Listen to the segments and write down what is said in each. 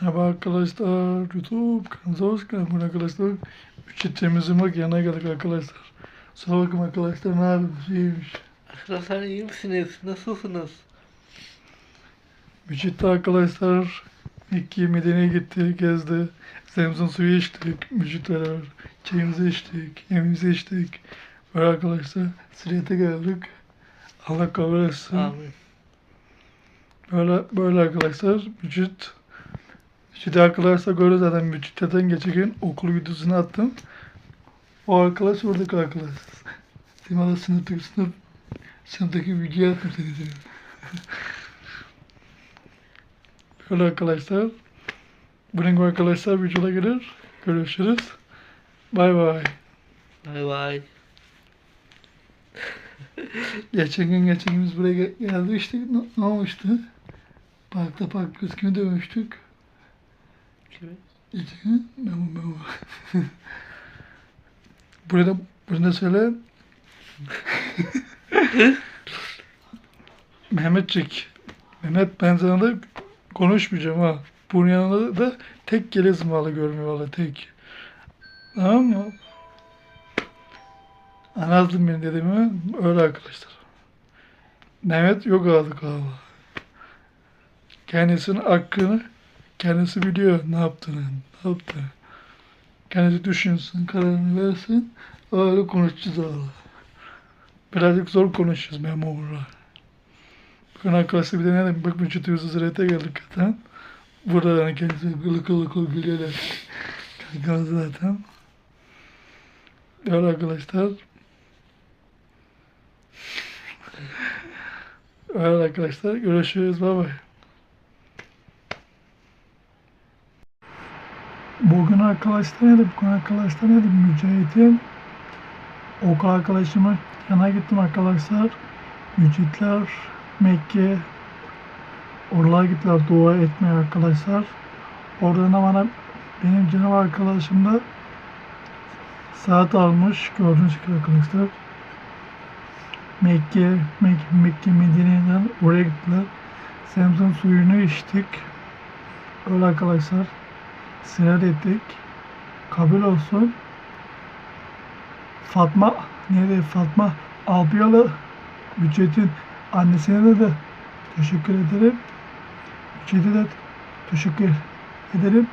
Merhaba arkadaşlar. YouTube kanalımıza hoş geldiniz arkadaşlar. Üçü temizlemek yanına geldik arkadaşlar. Kusura bakın arkadaşlar ne yapıyorsunuz? İyiymiş. Arkadaşlar iyi misiniz? Nasılsınız? Mücit'te arkadaşlar Mekke Medine'ye gitti, gezdi. Zemzem suyu içtik, Mücit beraber. Çayımızı içtik, yemeğimizi içtik. Böyle arkadaşlar Siriyete geldik. Allah kabul etsin. Amin. Böyle böyle arkadaşlar Mücit Mücit'i arkadaşlar görüyor zaten Mücit'ten geçen gün okul videosunu attım. O arkadaş oradaki arkadaş. Sima'da sınıftaki sınıf sınıftaki video attım seni. Böyle arkadaşlar. Bugün arkadaşlar videoda gelir. Görüşürüz. Bay bay. Bay bay. Geçen gün geçen gün biz buraya gel- geldik işte ne, ne olmuştu? Parkta park kimi dövmüştük? Kimi? Geçen gün Memo Memo. Burada burada söyle. Mehmetçik. Mehmet ben sana da konuşmayacağım ha. Bunun yanında da tek gelizim valla görmüyor valla tek. Tamam mı? Anladın beni dediğimi öyle arkadaşlar. Mehmet yok aldık valla. Kendisinin hakkını kendisi biliyor ne yaptığını, ne yaptı. Kendisi düşünsün, kararını versin. Öyle konuşacağız valla. Birazcık zor konuşacağız memurla. Bugün arkadaşlar bir de ne demek? Bak Mücit Yüzü Zirayet'e geldik zaten. Burada yani kendisi gılı gılı gülüyorlar. Kankamız zaten. Öyle arkadaşlar. Öyle arkadaşlar. Görüşürüz. Bay bay. Bugün arkadaşlar neydi? Bugün arkadaşlar neydi? Mücahit'in okul arkadaşımı yana gittim arkadaşlar. Mücitler Mekke oralara gittiler dua etmeye arkadaşlar. Oradan da bana benim canım arkadaşım da saat almış. Gördüğünüz gibi arkadaşlar. Mekke, Mekke, Mekke Medine'den oraya gittiler. Zemzem suyunu içtik. Öyle arkadaşlar. Seyahat ettik. Kabul olsun. Fatma, neydi Fatma Albiyalı Mücahit'in annesine de teşekkür ederim. Mücahit'e de teşekkür ederim.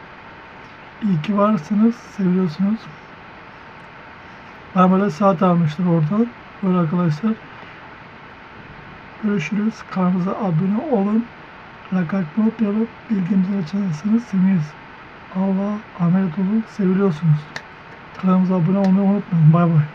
İyi ki varsınız, seviyorsunuz. Ben böyle saat almıştım oradan. Böyle arkadaşlar. Görüşürüz. Kanalımıza abone olun. Like atmayı unutmayalım. Bilgimizi açarsanız seviniriz. Allah'a emanet olun. Seviliyorsunuz. Kanalımıza abone olmayı unutmayın. Bay bay.